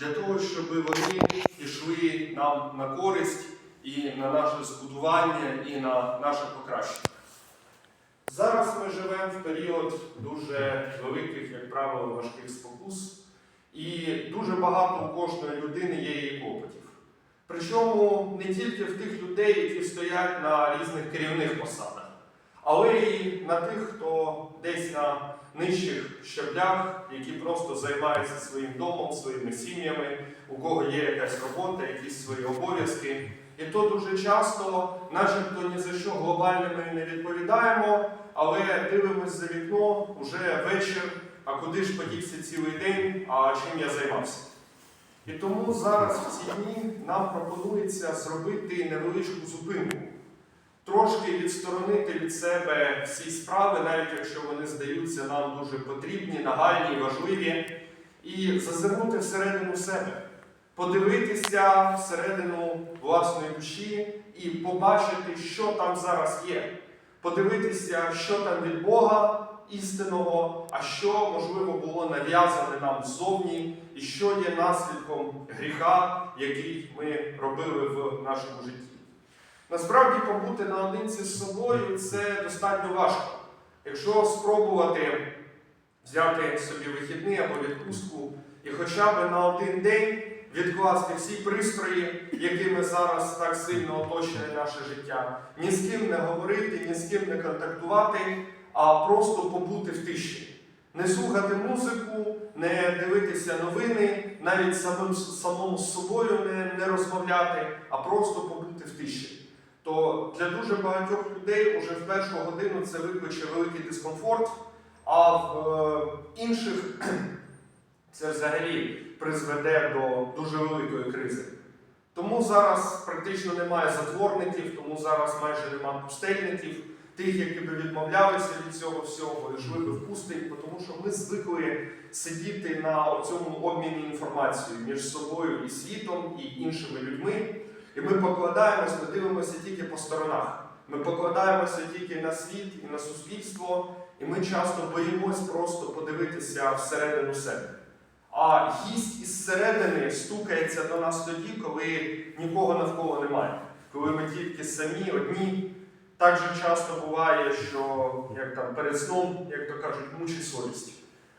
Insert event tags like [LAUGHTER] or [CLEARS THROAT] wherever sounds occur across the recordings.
для того, щоб вони йшли нам на користь і на наше збудування, і на наше покращення. Зараз ми живемо в період дуже великих, як правило, важких спокус, і дуже багато у кожної людини є її клопотів. Причому не тільки в тих людей, які стоять на різних керівних посадах, але і на тих, хто десь на нижчих щаблях, які просто займаються своїм домом, своїми сім'ями, у кого є якась робота, якісь свої обов'язки. І то дуже часто, начебто ні за що глобальне ми не відповідаємо, але дивимось за вікно уже вечір, а куди ж подівся цілий день, а чим я займався. І тому зараз в ці дні нам пропонується зробити невеличку зупинку, трошки відсторонити від себе всі справи, навіть якщо вони здаються нам дуже потрібні, нагальні, важливі, і зазирнути всередину себе, подивитися всередину власної душі і побачити, що там зараз є, подивитися, що там від Бога істинного, а що, можливо, було нав'язане нам ззовні, і що є наслідком гріха, який ми робили в нашому житті. Насправді, побути наодинці з собою це достатньо важко. Якщо спробувати взяти собі вихідний або відпустку і хоча б на один день відкласти всі пристрої, якими зараз так сильно оточене наше життя, ні з ким не говорити, ні з ким не контактувати, а просто побути в тиші. Не слухати музику, не дивитися новини, навіть самим, самому з собою не, не розмовляти, а просто побути в тиші. То для дуже багатьох людей уже в першу годину це викличе великий дискомфорт, а в е, інших [CLEARS THROAT] це взагалі призведе до дуже великої кризи. Тому зараз практично немає затворників, тому зараз майже немає пустельників, тих, які би відмовлялися від цього всього, і йшли би в пустень, тому що ми звикли сидіти на цьому обміні інформацією між собою і світом, і іншими людьми. І ми покладаємось, ми дивимося тільки по сторонах. Ми покладаємося тільки на світ і на суспільство, і ми часто боїмось просто подивитися всередину себе. А гість із середини стукається до нас тоді, коли нікого навколо немає, коли ми тільки самі одні. Так же часто буває, що як там перед сном, як то кажуть, мучить совість.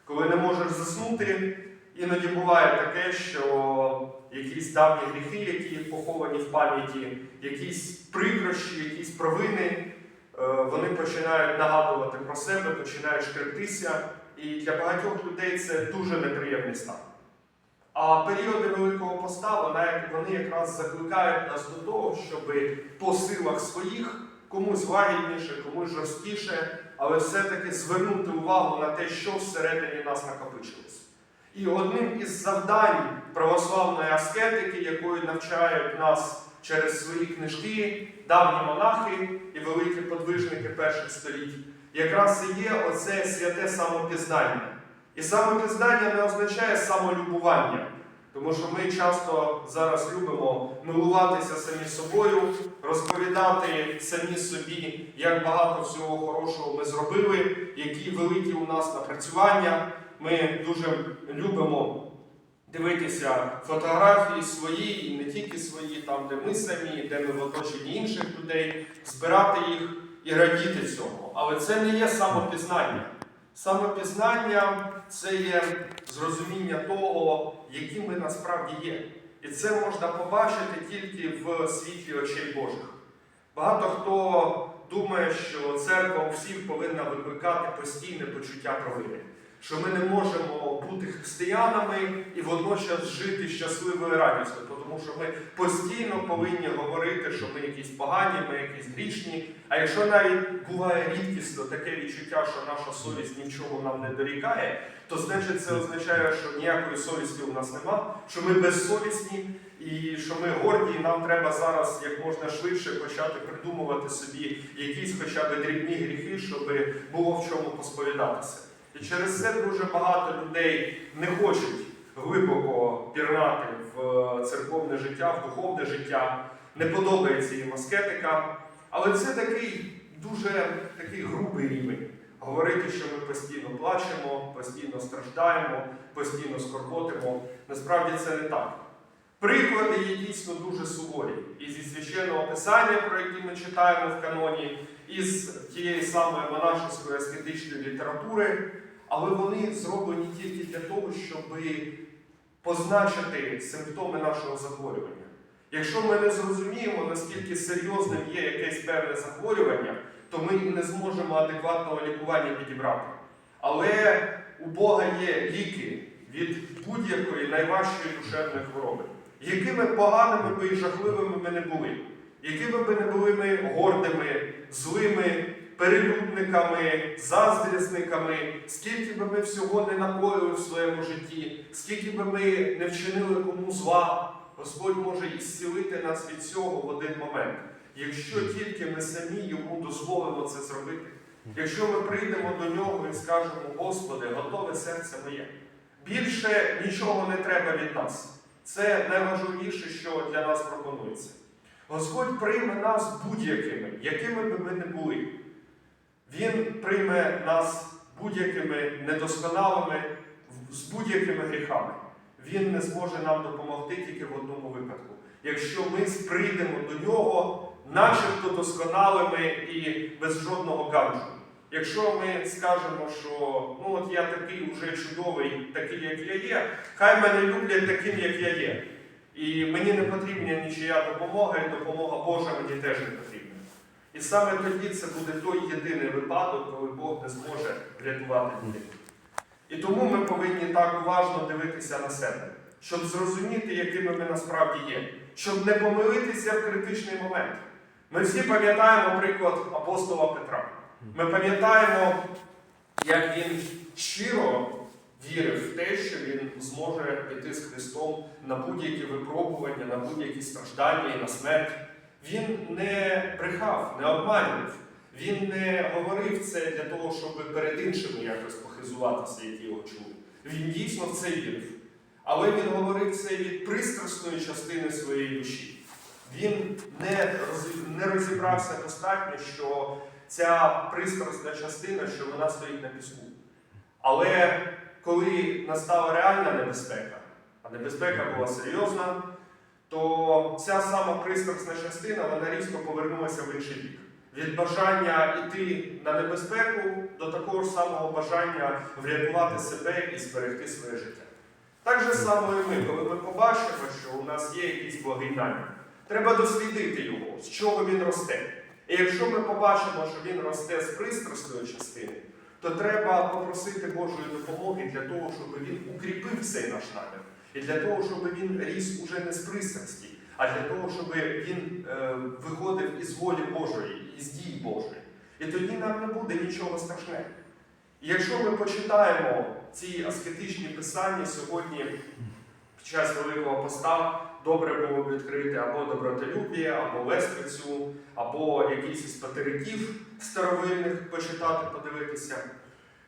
Коли не можеш заснути, іноді буває таке, що якісь давні гріхи, які поховані в пам'яті, якісь прикрощі, якісь провини, е, вони починають нагадувати про себе, починають шкребтися. І для багатьох людей це дуже неприємний стан. А періоди Великого Поста вони, якраз закликають нас до того, щоб по силах своїх комусь лагідніше, комусь жорсткіше, але все-таки звернути увагу на те, що всередині нас накопичилось. І одним із завдань православної аскетики, якою навчають нас через свої книжки, давні монахи і великі подвижники перших століть, якраз і є оце святе самопізнання. І самопізнання не означає самолюбування, тому що ми часто зараз любимо милуватися самі собою, розповідати самі собі, як багато всього хорошого ми зробили, які великі у нас напрацювання. Ми дуже любимо дивитися фотографії свої, і не тільки свої, там, де ми самі, де ми в оточенні інших людей, збирати їх і радіти цьому. Але це не є самопізнання. Самопізнання це є зрозуміння того, які ми насправді є. І це можна побачити тільки в світлі очей Божих. Багато хто думає, що церква у всіх повинна викликати постійне почуття провини, що ми не можемо бути християнами і водночас жити щасливою радістю, тому що ми постійно повинні говорити, що ми якісь погані, ми якісь грішні. А якщо навіть буває рідкісно таке відчуття, що наша совість нічого нам не дорікає, то значить це означає, що ніякої совісті у нас нема, що ми безсовісні і що ми горді, і нам треба зараз як можна швидше почати придумувати собі якісь хоча б дрібні гріхи, щоб було в чому посповідатися. І через це дуже багато людей не хочуть глибоко пірнати в церковне життя, в духовне життя, не подобається їм аскетика. Але це такий дуже такий грубий рівень. говорити, що ми постійно плачемо, постійно страждаємо, постійно скорботимо. Насправді це не так. Приклади є дійсно дуже суворі. І зі священного писання, про які ми читаємо в каноні, і з тієї самої монашеської аскетичної літератури, але вони зроблені тільки для того, щоб позначити симптоми нашого захворювання. Якщо ми не зрозуміємо, наскільки серйозним є якесь певне захворювання, то ми і не зможемо адекватного лікування підібрати. Але у Бога є ліки від будь-якої найважчої душевної хвороби. Якими поганими би і жахливими ми не були, якими би не були ми гордими, злими, перелюбниками, заздрісниками, скільки би ми всього не накоїли в своєму житті, скільки би ми не вчинили кому зла, Господь може ісцілити нас від цього в один момент. Якщо тільки ми самі йому дозволимо це зробити, якщо ми прийдемо до нього і скажемо, Господи, готове серце моє. Більше нічого не треба від нас. Це найважливіше, що для нас пропонується. Господь прийме нас будь-якими, якими би ми не були. Він прийме нас будь-якими недосконалими, з будь-якими гріхами. Він не зможе нам допомогти тільки в одному випадку. Якщо ми прийдемо до нього, начебто досконалими і без жодного ганджу. Якщо ми скажемо, що ну от я такий уже чудовий, такий, як я є, хай мене люблять таким, як я є. І мені не потрібна нічия допомога, і допомога Божа мені теж не потрібна. І саме тоді це буде той єдиний випадок, коли Бог не зможе врятувати людей. І тому ми повинні так уважно дивитися на себе, щоб зрозуміти, якими ми насправді є, щоб не помилитися в критичний момент. Ми всі пам'ятаємо приклад апостола Петра. Ми пам'ятаємо, як він щиро вірив в те, що він зможе піти з Христом на будь-які випробування, на будь-які страждання і на смерть. Він не брехав, не обманював. Він не говорив це для того, щоб перед іншими якось похизуватися, які його чули. Він дійсно в це вірив. Але він говорив це від пристрасної частини своєї душі. Він не, розібрався достатньо, що ця пристрасна частина, що вона стоїть на піску. Але коли настала реальна небезпека, а небезпека була серйозна, то ця сама пристрасна частина вона різко повернулася в інший бік. Від бажання йти на небезпеку до такого ж самого бажання врятувати себе і зберегти своє життя. Так же само і ми, коли ми побачимо, що у нас є якийсь благий намір, треба дослідити його, з чого він росте. І якщо ми побачимо, що він росте з пристрасної частини, то треба попросити Божої допомоги для того, щоб він укріпив цей наш намір. І для того, щоб він ріс уже не з пристрасті, а для того, щоб він е, виходив із волі Божої, із дій Божої. І тоді нам не буде нічого страшного. І якщо ми почитаємо ці аскетичні писання сьогодні під час Великого Поста, добре було б відкрити або добротолюбія, або лествицю, або якийсь із патериків старовинних почитати, подивитися.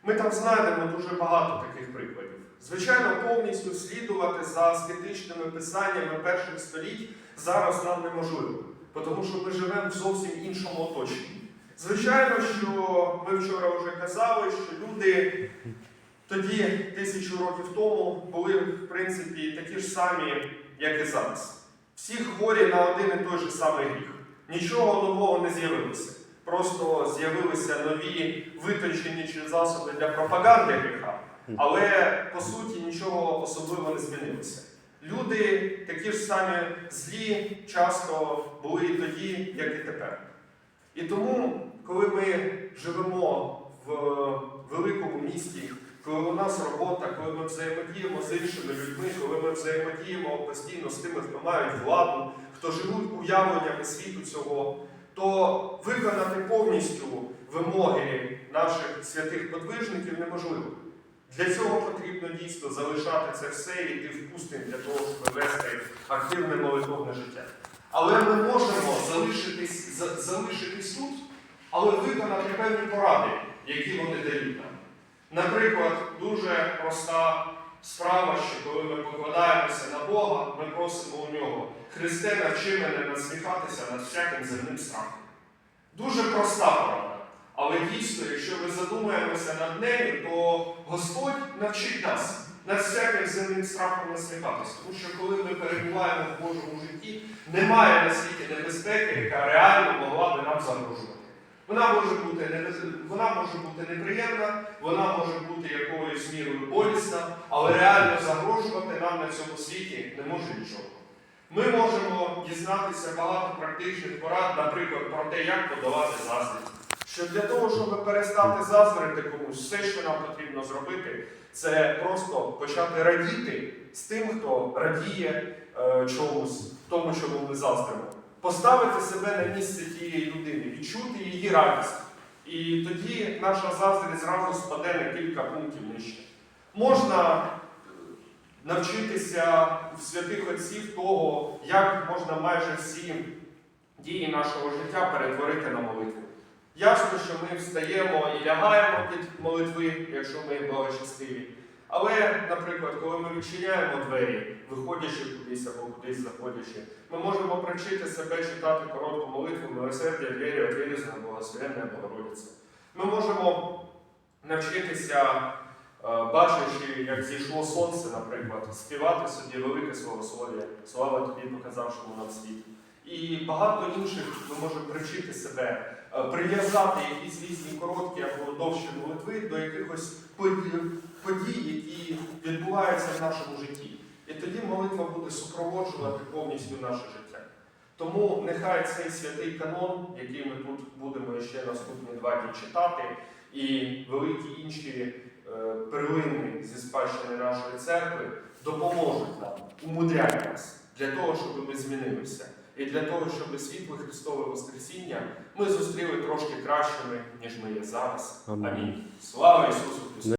Ми там знайдемо дуже багато таких прикладів. Звичайно, повністю слідувати за аскетичними писаннями перших століть зараз нам неможливо, тому що ми живемо в зовсім іншому оточенні. Звичайно, що ми вчора вже казали, що люди тоді, тисячу років тому, були, в принципі, такі ж самі, як і зараз. Всі хворі на один і той же самий гріх. Нічого нового не з'явилося. Просто з'явилися нові витончені засоби для пропаганди гріха. Але по суті нічого особливо не змінилося. Люди такі ж самі злі часто були і тоді, як і тепер. І тому, коли ми живемо в великому місті, коли у нас робота, коли ми взаємодіємо з іншими людьми, коли ми взаємодіємо постійно з тими, хто мають владу, хто живуть уявленнями світу цього, то виконати повністю вимоги наших святих подвижників неможливо. Для цього потрібно дійсно залишати це все і йти в пустинь для того, щоб вести активне молитовне життя. Але ми можемо залишитись, за- залишитись тут, але виконати певні поради, які вони дають нам. Наприклад, дуже проста справа, що коли ми покладаємося на Бога, ми просимо у нього Христе, навчи мене насміхатися над всяким земним страхом. Дуже проста порада. Але дійсно, якщо ми задумаємося над нею, то Господь навчить нас над всяким земним страхом насміхатися. Тому що коли ми перебуваємо в Божому житті, немає на світі небезпеки, яка реально могла би нам загрожувати. Вона може бути вона може бути неприємна, вона може бути якоюсь мірою болісна, але реально загрожувати нам на цьому світі не може нічого. Ми можемо дізнатися багато практичних порад, наприклад, про те, як подолати заздрість. Що для того, щоб перестати заздрити комусь, все, що нам потрібно зробити, це просто почати радіти з тим, хто радіє е, чомусь, тому, чому ми заздримо. Поставити себе на місце тієї людини, відчути її радість. І тоді наша заздрість зразу спаде на кілька пунктів нижче. Можна е, навчитися в святих отців того, як можна майже всі дії нашого життя перетворити на молитву. Ясно, що ми встаємо і лягаємо під молитви, якщо ми благочестиві. Але, наприклад, коли ми відчиняємо двері, виходячи кудись або кудись заходячи, ми можемо привчити себе читати коротку молитву милосердя, двері, отвірізна, благословенна Богородиця. Ми можемо навчитися, е, бачачи, як зійшло сонце, наприклад, співати собі велике словослов'я, слава тобі, показавшому нам світ. І багато інших ми можемо привчити себе, е, прив'язати якісь різні короткі або довші молитви до якихось подій, які відбуваються в нашому житті. І тоді молитва буде супроводжувати повністю наше життя. Тому нехай цей святий канон, який ми тут будемо ще наступні два дні читати, і великі інші е, перлини зі спадщини нашої церкви допоможуть нам, умудряють нас для того, щоб ми змінилися. І для того, щоб світло Христове Воскресіння ми зустріли трошки кращими, ніж ми є зараз. Амінь. Амінь. Слава Ісусу Христу!